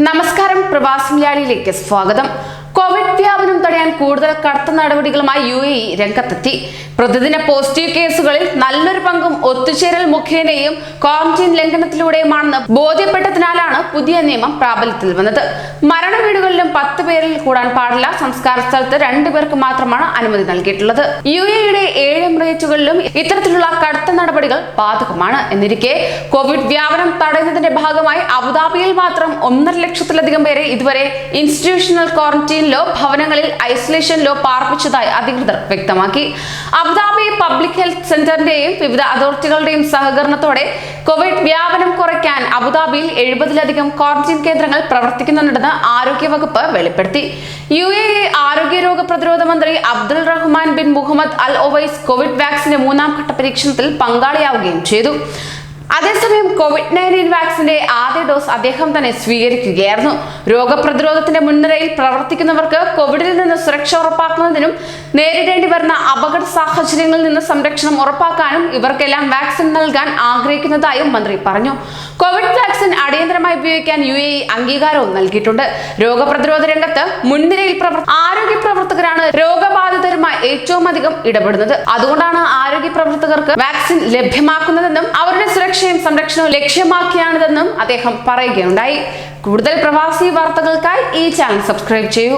നമസ്കാരം പ്രവാസി മലയാളിയിലേക്ക് സ്വാഗതം. കോവിഡ് വ്യാപനം തടയാൻ കൂടുതൽ കടുത്ത നടപടികളുമായി യു എ രംഗത്തെത്തി. പ്രതിദിന പോസിറ്റീവ് കേസുകളിൽ നല്ലൊരു പങ്കും ഒത്തുചേരൽ മുഖേനയും ക്വാറന്റീൻ ലംഘനത്തിലൂടെയുമാണെന്ന് ബോധ്യപ്പെട്ടതിനാലാണ് പുതിയ നിയമം പ്രാബല്യത്തിൽ വന്നത്. മരണ വീടുകളിലും പത്ത് പേരിൽ കൂടാൻ പാടില്ല. സംസ്കാര സ്ഥലത്ത് രണ്ടുപേർക്ക് മാത്രമാണ് അനുമതി നൽകിയിട്ടുള്ളത്. യു എയുടെ ഏഴ് എമിറേറ്റുകളിലും ഇത്തരത്തിലുള്ള കടുത്ത നടപടികൾ ബാധകമാണ് എന്നിരിക്കെ കോവിഡ് വ്യാപനം തടയുന്നതിന്റെ ഭാഗമായി അബുദാബിയിൽ മാത്രം ഒന്നര ലക്ഷത്തിലധികം പേരെ ഇതുവരെ ഇൻസ്റ്റിറ്റ്യൂഷണൽ ക്വാറന്റീനിലോ ഭവനങ്ങളിൽ ഐസൊലേഷനിലോ പാർപ്പിച്ചതായി അധികൃതർ വ്യക്തമാക്കി. അബുദാബി പബ്ലിക് ഹെൽത്ത് സെന്ററിന്റെയും വിവിധ അതോറിറ്റികളുടെയും സഹകരണത്തോടെ കോവിഡ് വ്യാപനം കുറയ്ക്കാൻ അബുദാബിയിൽ എഴുപതിലധികം ക്വാറന്റീൻ കേന്ദ്രങ്ങൾ പ്രവർത്തിക്കുന്നുണ്ടെന്ന് ആരോഗ്യവകുപ്പ് വെളിപ്പെടുത്തി. യു എ ഇ ആരോഗ്യരോഗ പ്രതിരോധ മന്ത്രി Abdul Rahman bin Mohammed al Owais Covid വാക്സിന്റെ മൂന്നാം ഘട്ട പരീക്ഷണത്തിൽ പങ്കാളിയാവുകയും ചെയ്തു. അതേസമയം കോവിഡ് നയന്റീൻ വാക്സിന്റെ ആദ്യ ഡോസ് അദ്ദേഹം തന്നെ സ്വീകരിക്കുകയായിരുന്നു. രോഗപ്രതിരോധത്തിന്റെ മുൻനിരയിൽ പ്രവർത്തിക്കുന്നവർക്ക് കോവിഡിൽ നിന്ന് സുരക്ഷ ഉറപ്പാക്കുന്നതിനും നേരിടേണ്ടി വരുന്ന അപകട സാഹചര്യങ്ങളിൽ നിന്ന് സംരക്ഷണം ഉറപ്പാക്കാനും ഇവർക്കെല്ലാം വാക്സിൻ നൽകാൻ ആഗ്രഹിക്കുന്നതായും മന്ത്രി പറഞ്ഞു. കോവിഡ് അടിയന്തരമായി ഉപയോഗിക്കാൻ യു എ ഇ അംഗീകാരവും നൽകിയിട്ടുണ്ട്. രോഗപ്രതിരോധ രംഗത്ത് മുൻനിരയിൽ ആരോഗ്യ പ്രവർത്തകരാണ് രോഗബാധിതരുമായി ഏറ്റവും അധികം ഇടപെടുന്നത്. അതുകൊണ്ടാണ് ആരോഗ്യ പ്രവർത്തകർക്ക് വാക്സിൻ ലഭ്യമാക്കുന്നതെന്നും അവരുടെ സുരക്ഷയും സംരക്ഷണവും ലക്ഷ്യമാക്കിയാണിതെന്നും അദ്ദേഹം പറയുകയുണ്ടായി. കൂടുതൽ പ്രവാസി വാർത്തകൾക്കായി ഈ ചാനൽ സബ്സ്ക്രൈബ് ചെയ്യൂ.